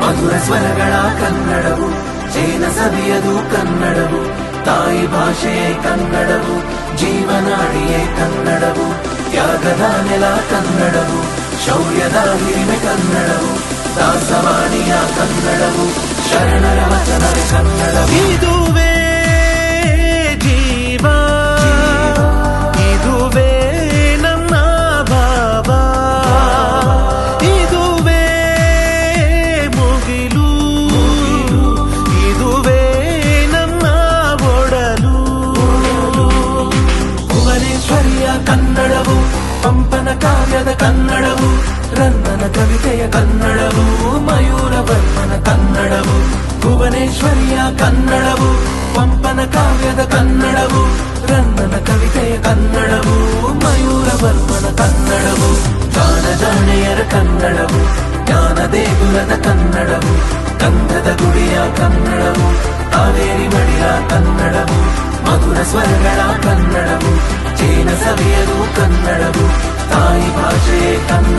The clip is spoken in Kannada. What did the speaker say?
ಮಧುರ ಸ್ವರಗಳ ಕನ್ನಡವು, ಜೇನ ಸವಿಯದು ಕನ್ನಡವು, ತಾಯಿ ಭಾಷೆಯೇ ಕನ್ನಡವು, ಜೀವನಾಡಿಯೇ ಕನ್ನಡವು ತ್ಯಾಗದ ನೆಲ ಕನ್ನಡವು, ಶೌರ್ಯದ ಹಿರಿಮೆ ಕನ್ನಡವು, ದಾಸವಾಣಿಯ ಕನ್ನಡವು. ಕಾವ್ಯದ ಕನ್ನಡವು ರನ್ನನ ಕವಿತೆಯ ಕನ್ನಡವು, ಮಯೂರ ಬರ್ಮನ ಕನ್ನಡವು, ಭುವನೇಶ್ವರಿಯ ಕನ್ನಡವು, ಪಂಪನ ಕಾವ್ಯದ ಕನ್ನಡವು ರನ್ನನ ಕವಿತೆಯ ಕನ್ನಡವು, ಮಯೂರ ಬರ್ಮನ ಕನ್ನಡವು ಗಾನ ಕನ್ನಡವು, ಜ್ಞಾನ ದೇಗುಲದ ಕನ್ನಡವು ಕಂದದ ಗುಡಿಯ ಕನ್ನಡವು, ಕಾವೇರಿ ಮಡಿಯ ಕನ್ನಡವು, ಮಧುರ ಸ್ವರಗಳ ಕನ್ನಡವು. ಜನ ಸವಿಯಲು ಕನ್ನಡವು ತಾಯಿ ಭಾಷೆ ಕನ್ನಡ